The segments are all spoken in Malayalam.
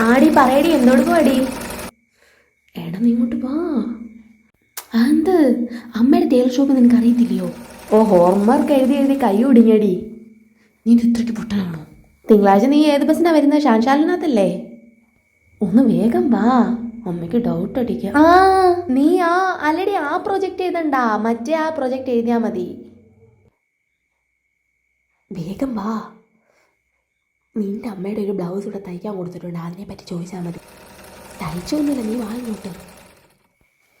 ആടി പറയടി എന്തൊടുക്കുവാടി എടാ നീ ഇങ്ങോട്ട് വാ. എന്ത് അമ്മയുടെ തേൽ ഷോപ്പ് നിനക്ക് അറിയത്തില്ലയോ ഓ ഹോംവർക്ക് എഴുതി എഴുതി കൈ ഒടിഞ്ഞടി. നീ ഇത് ഇത്രയ്ക്ക് പൊട്ടനാണോ? തിങ്കളാഴ്ച നീ ഏത് ബസ്സിനാ വരുന്നത് ഷാൻഷാലിനകത്തല്ലേ? ഒന്ന് വേഗം വാ. അമ്മയ്ക്ക് ഡൗട്ട് അടിക്കാം. ആ നീ ആ അല്ലടി ആ പ്രൊജക്റ്റ് എഴുതണ്ട മറ്റേ ആ പ്രൊജക്റ്റ് എഴുതിയാ മതി. വേഗം വാ. നിന്റെ അമ്മയുടെ ഒരു ബ്ലൗസ് ഇവിടെ തയ്ക്കാൻ കൊടുത്തിട്ടുണ്ട്. അതിനെ പറ്റി ചോദിച്ചാൽ മതി. തയ്ച്ചൊന്നുമില്ല നീ വാങ്ങിട്ട്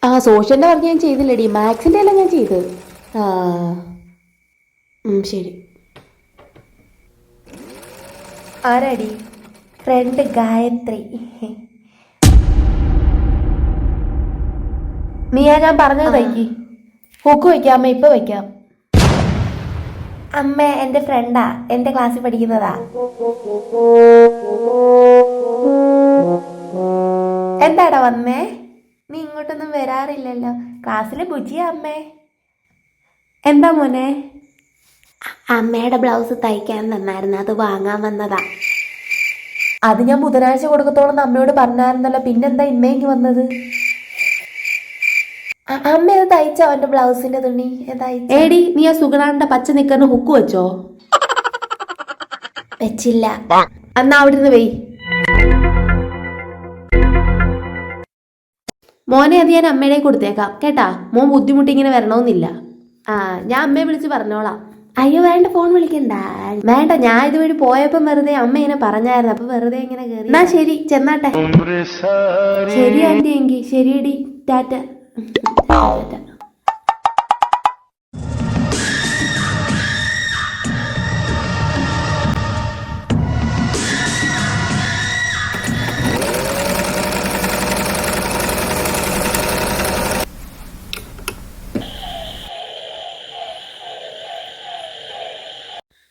ആ സോഷ്യലിന്റെ വർക്ക് ഞാൻ ചെയ്തില്ലടി. മാത്സിന്റെ എല്ലാം ഞാൻ ചെയ്ത്. ആ ശരി. ആരാടി? ഫ്രണ്ട് ഗായത്രി. നീയാ ഞാൻ പറഞ്ഞത് തയ്ക്കി. ഹുക്ക് വയ്ക്കാം അമ്മ ഇപ്പൊ വയ്ക്കാം. അമ്മ എന്റെ ഫ്രണ്ടാ എന്റെ ക്ലാസ്സിൽ പഠിക്കുന്നതാ. എന്താടാ വന്നേ? നീ ഇങ്ങോട്ടൊന്നും വരാറില്ലല്ലോ. ക്ലാസ്സിലെ ബുജിയാ അമ്മേ. എന്താ മോനെ? അമ്മയുടെ ബ്ലൗസ് തയ്ക്കാൻ തന്നായിരുന്നു അത് വാങ്ങാൻ വന്നതാ. അത് ഞാൻ ബുധനാഴ്ച കൊടുക്കത്തോളം അമ്മയോട് പറഞ്ഞായിരുന്നല്ലോ. പിന്നെന്താ ഇന്നേക്ക് വന്നത്? അമ്മ ഇത് തയ്ച്ചോ? അവന്റെ ബ്ലൗസിന്റെ തുണി ഏടി നീ ആ സുഗണാന്റെ പച്ച നിക്കറിന് ഹുക്ക് വെച്ചോ? വെച്ചില്ല. എന്നാ അവിടുന്ന് വെയി. വെയ് മോനെ അത് ഞാൻ അമ്മയുടെ കൊടുത്തേക്കാം. കേട്ടാ മോൻ ബുദ്ധിമുട്ടി ഇങ്ങനെ വരണമെന്നില്ല. ആ ഞാൻ അമ്മയെ വിളിച്ച് പറഞ്ഞോളാം. അയ്യോ വേണ്ട ഫോൺ വിളിക്കണ്ട. വേണ്ട ഞാൻ ഇതുവഴി പോയപ്പോ വെറുതെ അമ്മ ഇങ്ങനെ പറഞ്ഞായിരുന്നു. അപ്പൊ വെറുതെ ഇങ്ങനെ കയറി എന്നാ ശരി ചെന്നാട്ടെ. ശരി ആന്റി എങ്കി. ശരിയടി ടാറ്റ.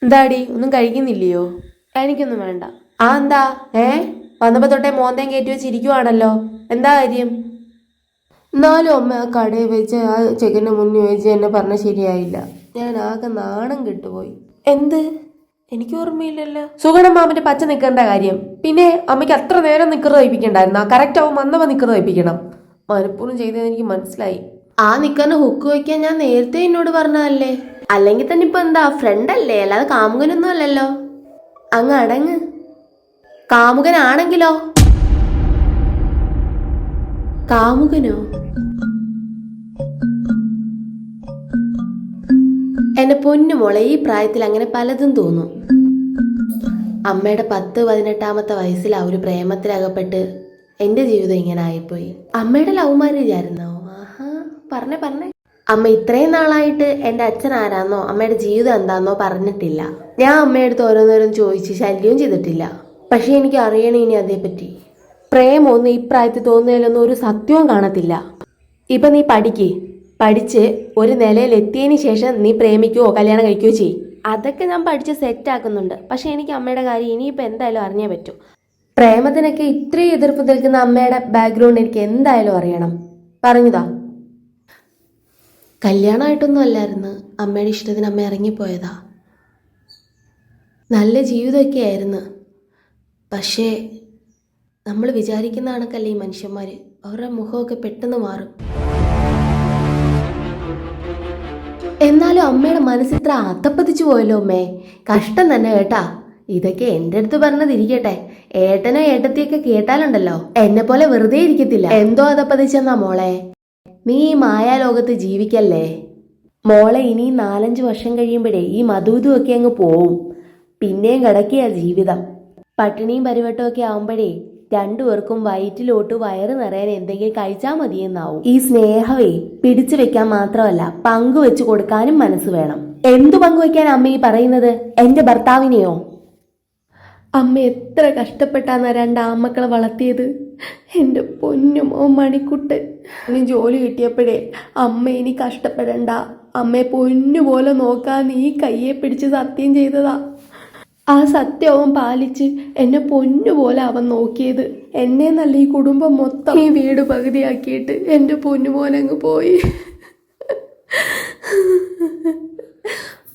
എന്താടി ഒന്നും കഴിക്കുന്നില്ലയോ? എനിക്കൊന്നും വേണ്ട. ആ എന്താ? ഏ? വന്നപ്പോ തൊട്ടേ മോന്തേം കയറ്റി വെച്ചിരിക്കുവാണല്ലോ എന്താ കാര്യം? എന്നാലും അമ്മ ആ കടയിൽ വെച്ച് ആ ചെക്കന്റെ മുന്നിൽ വെച്ച് എന്നെ പറഞ്ഞ ശരിയായില്ല. ഞാൻ ആകെ നാണം കെട്ടുപോയി. എന്ത്? എനിക്ക് ഓർമ്മയില്ലല്ലോ. സുഗണ മാമന്റെ പച്ച നിൽക്കേണ്ട കാര്യം. പിന്നെ അമ്മയ്ക്ക് അത്ര നേരം നിക്കറ് തയ്പ്പിക്കണ്ടായിരുന്നു കറക്റ്റ് ആവും വന്നപ്പോ നിക്കറ് തയ്പ്പിക്കണം മനഃപൂർവം ചെയ്തത് എനിക്ക് മനസ്സിലായി. ആ നിക്കറിന് ഹുക്ക് വയ്ക്കാൻ ഞാൻ നേരത്തെ എന്നോട് പറഞ്ഞതല്ലേ? അല്ലെങ്കിൽ തന്നെ ഇപ്പൊ എന്താ ഫ്രണ്ട് അല്ലേ? അല്ലാതെ കാമുകനൊന്നും അല്ലല്ലോ. അങ്ങ് അടങ്ങ്. കാമുകനാണെങ്കിലോ? കാമുകനോ? എന്നെ പൊന്നു മോളെ ഈ പ്രായത്തിൽ അങ്ങനെ പലതും തോന്നും. അമ്മയുടെ പത്ത് പതിനെട്ടാമത്തെ വയസ്സിൽ ആ ഒരു പ്രേമത്തിലകപ്പെട്ട് എന്റെ ജീവിതം ഇങ്ങനെ ആയിപ്പോയി. അമ്മയുടെ ലവ് മാരേജ് ആയിരുന്നോ? ആഹാ പറഞ്ഞേ പറഞ്ഞേ. അമ്മ ഇത്രയും നാളായിട്ട് എന്റെ അച്ഛൻ ആരാന്നോ അമ്മയുടെ ജീവിതം എന്താന്നോ പറഞ്ഞിട്ടില്ല. ഞാൻ അമ്മയടുത്ത് ഓരോന്നോരോന്ന് ചോദിച്ച് ശല്യവും ചെയ്തിട്ടില്ല. പക്ഷെ എനിക്ക് അറിയണേ ഇനി അതേപ്പറ്റി. പ്രേമൊന്നും ഈ പ്രായത്തിൽ തോന്നുന്നതിലൊന്നും ഒരു സത്യവും കാണത്തില്ല. ഇപ്പം നീ പഠിക്ക്. പഠിച്ച് ഒരു നിലയിലെത്തിയതിന് ശേഷം നീ പ്രേമിക്കുകയോ കല്യാണം കഴിക്കുകയോ ചെയ്യും. അതൊക്കെ ഞാൻ പഠിച്ച് സെറ്റാക്കുന്നുണ്ട് പക്ഷേ പക്ഷെ എനിക്ക് അമ്മയുടെ കാര്യം ഇനിയിപ്പോൾ എന്തായാലും അറിഞ്ഞേ പറ്റൂ. പ്രേമത്തിനൊക്കെ ഇത്രയും എതിർപ്പ് നിൽക്കുന്ന അമ്മയുടെ ബാക്ക്ഗ്രൗണ്ട് എനിക്ക് എന്തായാലും അറിയണം. പറഞ്ഞുതാ. കല്യാണമായിട്ടൊന്നും അല്ലായിരുന്നു. അമ്മയുടെ ഇഷ്ടത്തിന് അമ്മ ഇറങ്ങിപ്പോയതാ. നല്ല ജീവിതമൊക്കെ ആയിരുന്നു പക്ഷേ നമ്മൾ വിചാരിക്കുന്ന കണക്കല്ലേ ഈ മനുഷ്യന്മാര്? അവരുടെ മുഖമൊക്കെ പെട്ടെന്ന് മാറും. എന്നാലും അമ്മയുടെ മനസ്സ് ഇത്ര അത്തപ്പതിച്ചു പോയല്ലോ അമ്മേ. കഷ്ടം തന്നെ കേട്ടാ. ഇതൊക്കെ എന്റെ അടുത്ത് പറഞ്ഞതിരിക്കട്ടെ. ഏട്ടനോ ഏട്ടത്തിയൊക്കെ കേട്ടാലുണ്ടല്ലോ. എന്നെ പോലെ വെറുതെ ഇരിക്കത്തില്ല. എന്തോ അതപ്പതിച്ചെന്നാ മോളെ. നീ ഈ മായാലോകത്ത് ജീവിക്കല്ലേ? മോളെ ഇനി നാലഞ്ച് വർഷം കഴിയുമ്പോഴേ ഈ മധുതും ഒക്കെ അങ്ങ് പോവും. പിന്നെയും കിടക്കിയ ജീവിതം. പട്ടിണിയും പരിവട്ടവും ഒക്കെ ആവുമ്പോഴേ രണ്ടുപേർക്കും വയറ്റിലോട്ട് വയറ് നിറയാൻ എന്തെങ്കിലും കഴിച്ചാൽ മതിയെന്നാവും. ഈ സ്നേഹവേ പിടിച്ചു വെക്കാൻ മാത്രമല്ല പങ്കുവെച്ചു കൊടുക്കാനും മനസ്സ് വേണം. എന്തു പങ്കുവെക്കാൻ അമ്മ ഈ പറയുന്നത്? എന്റെ ഭർത്താവിനെയോ? അമ്മ എത്ര കഷ്ടപ്പെട്ടാണ് രണ്ട് ആമക്കളെ വളർത്തിയത്. എന്റെ പൊന്നുമോ മണിക്കുട്ടൻ. ഇനി ജോലി കിട്ടിയപ്പോഴേ അമ്മ ഇനി കഷ്ടപ്പെടണ്ട. അമ്മയെ പൊന്നുപോലെ നോക്കാൻ നീ കയ്യെ പിടിച്ച് സത്യം ചെയ്തതാ. ആ സത്യവും പാലിച്ച് എന്നെ പൊന്നുപോലെ അവൻ നോക്കിയത്. എന്നെ നല്ല ഈ കുടുംബം മൊത്തം ഈ വീട് പകുതിയാക്കിയിട്ട് എന്റെ പൊന്നുപോലെ അങ്ങ് പോയി.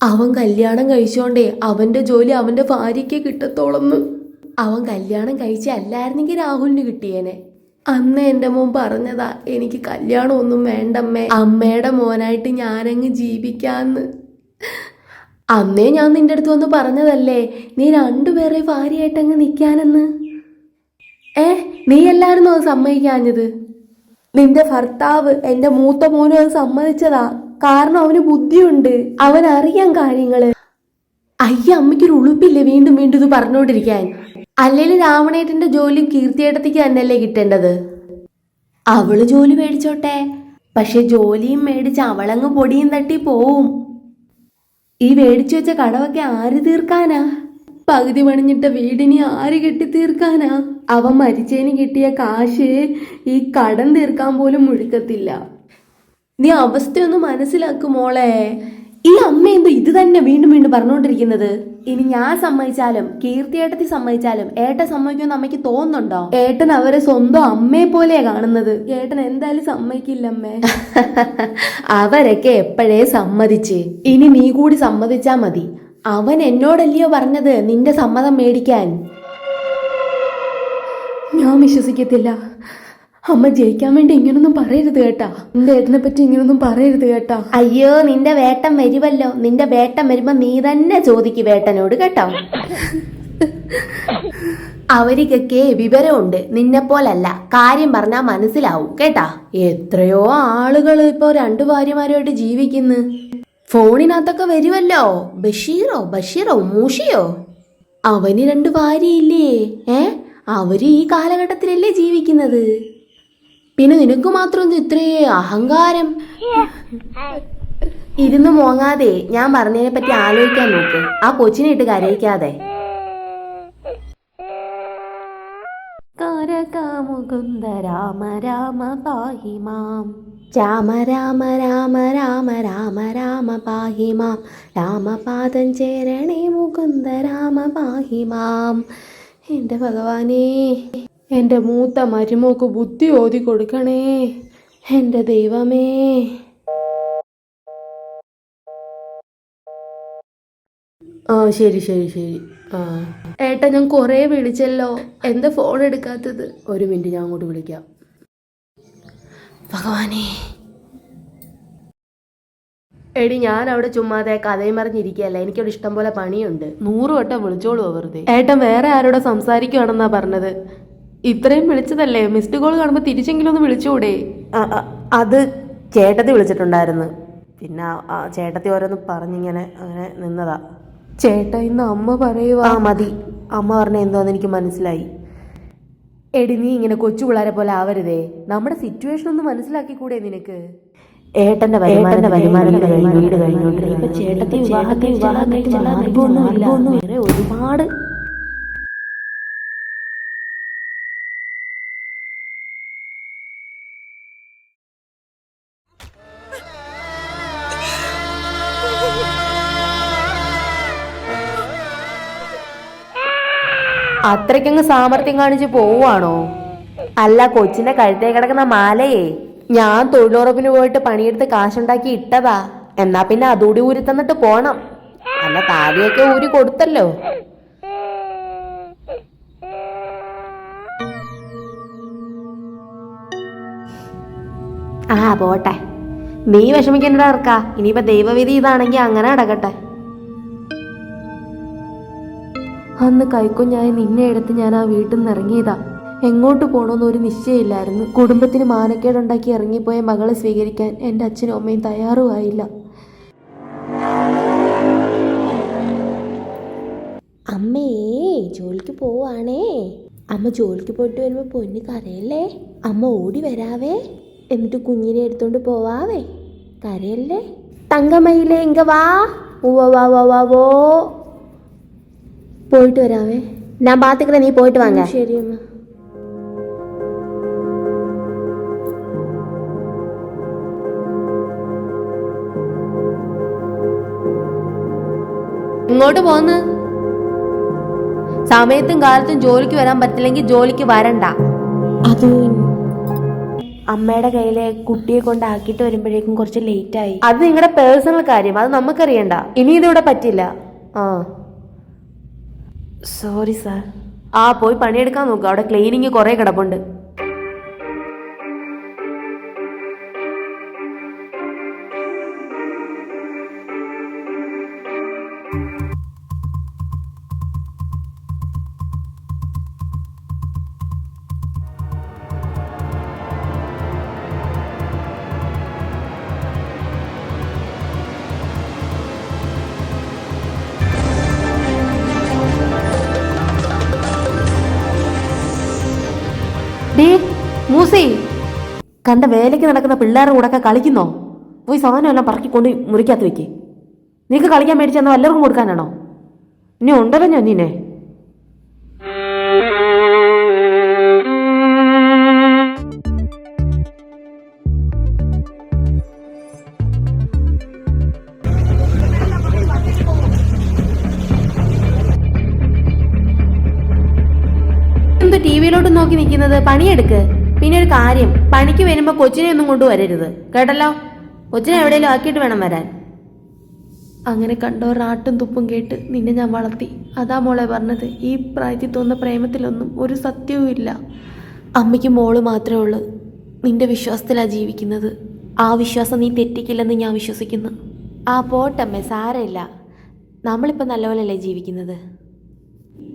അവൻ കല്യാണം കഴിച്ചോണ്ടേ അവന്റെ ജോലി അവന്റെ ഭാര്യയ്ക്ക് കിട്ടത്തോളന്ന്. അവൻ കല്യാണം കഴിച്ചല്ലായിരുന്നെങ്കിൽ രാഹുലിന് കിട്ടിയേനെ. അന്ന് എന്റെ മോൻ പറഞ്ഞതാ എനിക്ക് കല്യാണം ഒന്നും വേണ്ടമ്മേ. അമ്മയുടെ മോനായിട്ട് ഞാനങ്ങ് ജീവിക്കാന്ന്. അന്നേ ഞാൻ നിന്റെ അടുത്ത് വന്ന് പറഞ്ഞതല്ലേ നീ രണ്ടുപേരെ ഭാര്യയായിട്ടങ്ങ് നിൽക്കാനെന്ന്? ഏ നീ എല്ലായിരുന്നോ അത് സമ്മതിക്കാഞ്ഞത്? നിന്റെ ഭർത്താവ് എന്റെ മൂത്ത മോനും അത് സമ്മതിച്ചതാ. കാരണം അവന് ബുദ്ധിയുണ്ട്. അവൻ അറിയാം കാര്യങ്ങൾ. അയ്യ അമ്മയ്ക്കൊരു ഉളുപ്പില്ലേ വീണ്ടും വീണ്ടും ഇത് പറഞ്ഞുകൊണ്ടിരിക്കാൻ? അല്ലെങ്കിൽ രാവണേട്ടന്റെ ജോലി കീർത്തിയേട്ടത്തേക്ക് തന്നെയല്ലേ കിട്ടേണ്ടത്? അവൾ ജോലി മേടിച്ചോട്ടെ. പക്ഷെ ജോലിയും മേടിച്ച് അവളങ്ങ് പൊടിയും തട്ടി പോവും. ഈ മേടിച്ചു വെച്ച കടവൊക്കെ ആര് തീർക്കാനാ? പകുതി പണിഞ്ഞിട്ട വീടിനി ആര് കെട്ടി തീർക്കാനാ അവൻ മരിച്ചതിന് കിട്ടിയ കാശ് ഈ കടം തീർക്കാൻ പോലും മുഴുക്കത്തില്ല. നീ അവസ്ഥയൊന്ന് മനസ്സിലാക്കും മോളെ. ഈ അമ്മ എന്തോ ഇത് തന്നെ വീണ്ടും വീണ്ടും പറഞ്ഞുകൊണ്ടിരിക്കുന്നത്. ഇനി ഞാൻ സമ്മതിച്ചാലും കീർത്തിയേട്ടത്തി സമ്മതിച്ചാലും ഏട്ടൻ സമ്മതിക്കുമെന്ന് അമ്മയ്ക്ക് തോന്നുന്നുണ്ടോ? ഏട്ടൻ അവരെ സ്വന്തം അമ്മയെ പോലെയാ കാണുന്നത്. ഏട്ടൻ എന്തായാലും സമ്മതിക്കില്ല അമ്മേ. അവരൊക്കെ എപ്പോഴേ സമ്മതിച്ച്? ഇനി നീ കൂടി സമ്മതിച്ചാ മതി. അവൻ എന്നോടല്ലയോ പറഞ്ഞത് നിന്റെ സമ്മതം മേടിക്കാൻ? ഞാൻ വിശ്വസിക്കത്തില്ല. അമ്മ ജയിക്കാൻ വേണ്ടി ഇങ്ങനൊന്നും പറയരുത് കേട്ടാ. നിന്റെ ഏട്ടനെ പറ്റി ഇങ്ങനൊന്നും പറയരുത് കേട്ടാ. അയ്യോ നിന്റെ വേട്ടം വരുമല്ലോ. നിന്റെ വേട്ടം വരുമ്പോ നീ തന്നെ ചോദിക്ക് വേട്ടനോട് കേട്ടോ. അവരിക്കൊക്കെ വിവരമുണ്ട്. നിന്നെ പോലല്ല. കാര്യം പറഞ്ഞാ മനസ്സിലാവും. കേട്ടാ? എത്രയോ ആളുകൾ ഇപ്പോ രണ്ടു ഭാര്യമാരുമായിട്ട് ജീവിക്കുന്നു. ഫോണിനകത്തൊക്കെ വരുമല്ലോ. ബഷീറോ ബഷീറോ മൂഷിയോ? അവന് രണ്ട് ഭാര്യയില്ലേ? ഏ? അവർ ഈ കാലഘട്ടത്തിലല്ലേ ജീവിക്കുന്നത്? പിന്നെ നിനക്ക് മാത്രം ഇത്രേ ഇത്രയേ അഹങ്കാരം? ഇരുന്ന് മോങ്ങാതെ ഞാൻ പറഞ്ഞതിനെ പറ്റി ആലോചിക്കാൻ നോക്ക്. ആ കൊച്ചിനെ ഇട്ട് കരയിക്കാതെ. മുകുന്ദ രാമ രാമ പാഹി മാം. രാമ രാമ രാമ രാമ രാമ രാമ പാഹി മാം. രാമപാദം ചേരണേ മുകുന്ദ രാമ പാഹി മാം. എന്റെ ഭഗവാനേ. എന്റെ മൂത്ത മരുമോക്ക് ബുദ്ധി ഓതി കൊടുക്കണേ. എന്റെ ദൈവമേ. ആ ശരി ശരി ശരി. ആ. ഏട്ടാ ഞാൻ കുറേ വിളിച്ചല്ലോ. എന്താ ഫോൺ എടുക്കാത്തത്? ഒരു മിനിറ്റ് ഞാൻ അങ്ങോട്ട് വിളിക്കാം. ഭഗവാനേ. എടി ഞാൻ അവിടെ ചുമ്മാതെ കഥയും പറഞ്ഞിരിക്കുകയല്ല? എനിക്കവിടെ ഇഷ്ടം പോലെ പണിയുണ്ട്. നൂറ് വട്ടം വിളിച്ചോളൂ വെറുതെ ഏട്ടൻ വേറെ ആരോടെ സംസാരിക്കുവാണെന്നാ പറഞ്ഞത്. ഇത്രയും വിളിച്ചതല്ലേ? മിസ്ഡ് കോൾ കാണുമ്പോൾ തിരിച്ചെങ്കിലും ഒന്ന് വിളിച്ചുകൂടെ അത് ചേട്ടത്തി വിളിച്ചിട്ടുണ്ടായിരുന്നു. പിന്നെ ആ ചേട്ടത്തി ഓരോന്ന് പറഞ്ഞിങ്ങനെ അങ്ങനെ നിന്നതാ. ചേട്ട ഇന്ന് അമ്മ പറയുക ആ മതി. അമ്മ പറഞ്ഞ എന്തോന്ന് എനിക്ക് മനസ്സിലായി. എടി നീ ഇങ്ങനെ കൊച്ചു പിള്ളേരെ പോലെ ആവരുതേ. നമ്മുടെ സിറ്റുവേഷൻ ഒന്ന് മനസ്സിലാക്കി കൂടെ നിനക്ക്? ഏട്ടന്റെ വരുമാനത്തിന്റെ വരുമാനത്തിന്റെ കഴിഞ്ഞ് അത്രയ്ക്കങ്ങ് സാമർത്ഥ്യം കാണിച്ച് പോവുകയാണോ അല്ല കൊച്ചിന്റെ കഴുത്തേ കിടക്കുന്ന മാലയെ ഞാൻ തൊഴിലുറപ്പിന് പോയിട്ട് പണിയെടുത്ത് കാശുണ്ടാക്കി ഇട്ടതാ. എന്നാ പിന്നെ അതുകൂടി ഊരി തന്നിട്ട് പോണം. അല്ല താലിയൊക്കെ ഊരി കൊടുത്തല്ലോ. ആ പോട്ടെ. നീ വിഷമിക്കണ്ട ഇറക്കാ ഇനിയിപ്പോ ദൈവവിധി ഇതാണെങ്കിൽ അങ്ങനെ അടക്കട്ടെ അന്ന് കൈക്കുഞ്ഞായി നിന്നെ എടുത്ത് ഞാൻ ആ വീട്ടിൽ നിന്ന് ഇറങ്ങിയതാ. എങ്ങോട്ട് പോകണമെന്ന് ഒരു നിശ്ചയമില്ലായിരുന്നു. കുടുംബത്തിന് മാനക്കേടുണ്ടാക്കി ഇറങ്ങിപ്പോയ മകളെ സ്വീകരിക്കാൻ എന്റെ അച്ഛനും അമ്മയും തയ്യാറുമായില്ല. അമ്മേ ജോലിക്ക് പോവാണേ. അമ്മ ജോലിക്ക് പോയിട്ട് വരുമ്പോൾ പൊന്ന് കരയല്ലേ? അമ്മ ഓടി വരാവേ. എന്നിട്ട് കുഞ്ഞിനെ എടുത്തോണ്ട് പോവാവേ. കരയല്ലേ? തങ്കമയിലേ ഇങ്ക വാ. വാ വാ വാ വോ. പോയിട്ട് വരാവേ. ഞാൻ പാത്തിക്കടെ നീ പോയിട്ട് വാങ്ങാ. ശരി അമ്മ. ഇങ്ങോട്ട് പോന്ന് സമയത്തും കാലത്തും ജോലിക്ക് വരാൻ പറ്റില്ലെങ്കിൽ ജോലിക്ക് വരണ്ട. അത് അമ്മയുടെ കയ്യിലെ കുട്ടിയെ കൊണ്ടാക്കിയിട്ട് വരുമ്പോഴേക്കും കുറച്ച് ലേറ്റ് ആയി. അത് നിങ്ങളുടെ പേഴ്സണൽ കാര്യം. അത് നമുക്കറിയണ്ട. ഇനി ഇതിവിടെ പറ്റില്ല. ആ. സോറി സാർ ആ പോയി പണിയെടുക്കാൻ നോക്കുക അവിടെ ക്ലീനിങ് കുറേ കിടപ്പുണ്ട്. കണ്ട വേലയ്ക്ക് നടക്കുന്ന പിള്ളേരുടെ കൂടെ ഒക്കെ കളിക്കുന്നോ? പോയി സാധനം എല്ലാം പറക്കിക്കൊണ്ട് മുറിക്കകത്ത് വെക്കേ. നിനക്ക് കളിക്കാൻ മേടിച്ചെന്നോ എല്ലാവർക്കും കൊടുക്കാനാണോ? ഇനി ഉണ്ടല്ലോ ഞാൻ നിന്നെ. ടിവിയിലോട്ട് നോക്കി നിൽക്കുന്നത്? പണിയെടുക്ക്. പിന്നെ ഒരു കാര്യം പണിക്ക് വരുമ്പോ കൊച്ചിനെ ഒന്നും കൊണ്ടുവരരുത്. കേട്ടല്ലോ? കൊച്ചിനെ എവിടെയെങ്കിലും ആക്കിയിട്ട് വേണം വരാൻ. അങ്ങനെ കണ്ടോ ആട്ടും തുപ്പും കേട്ട് നിന്നെ ഞാൻ വളർത്തി. അതാ മോളെ പറഞ്ഞത്. ഈ പ്രായത്തിൽ തോന്നുന്ന പ്രേമത്തിലൊന്നും ഒരു സത്യവും ഇല്ല. അമ്മയ്ക്ക് മോൾ മാത്രമേ ഉള്ളൂ. നിന്റെ വിശ്വാസത്തിലാണ് ജീവിക്കുന്നത്. ആ വിശ്വാസം നീ തെറ്റിക്കില്ലെന്ന് ഞാൻ വിശ്വസിക്കുന്നു. ആ പോട്ടമ്മേ സാരമില്ല. നമ്മളിപ്പോൾ നല്ലപോലെയല്ലേ ജീവിക്കുന്നത്?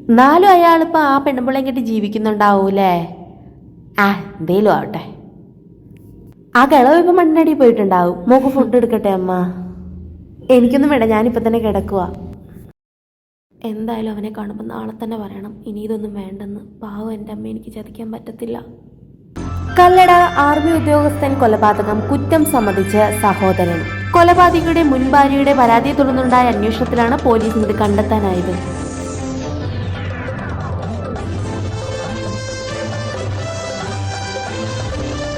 എന്നാലും അയാളിപ്പോൾ ആ പെണ്ണുമ്പിളയും കെട്ടി ജീവിക്കുന്നുണ്ടാവൂലേ? ആ എന്തേലും ആവട്ടെ. ആ കിളവ് ഇപ്പം മണ്ണടി പോയിട്ടുണ്ടാവും. മോക്ക് ഫുഡ് എടുക്കട്ടെ അമ്മ? എനിക്കൊന്നും വേണ്ട ഞാനിപ്പോൾ തന്നെ കിടക്കുക എന്തായാലും അവനെ കാണുമ്പോൾ നാളെ തന്നെ പറയണം. ഇനി ഇതൊന്നും വേണ്ടെന്ന്. പാവം എന്റെ അമ്മ എനിക്ക് ചതിക്കാൻ പറ്റത്തില്ല. കല്ലട ആർമി ഉദ്യോഗസ്ഥൻ കൊലപാതകം കുറ്റം സമ്മതിച്ച് സഹോദരൻ. കൊലപാതകിയുടെ മുൻ ഭാര്യയുടെ പരാതിയെ തുടർന്നുണ്ടായ അന്വേഷണത്തിലാണ് പോലീസ് ഇത് കണ്ടെത്താനായത്.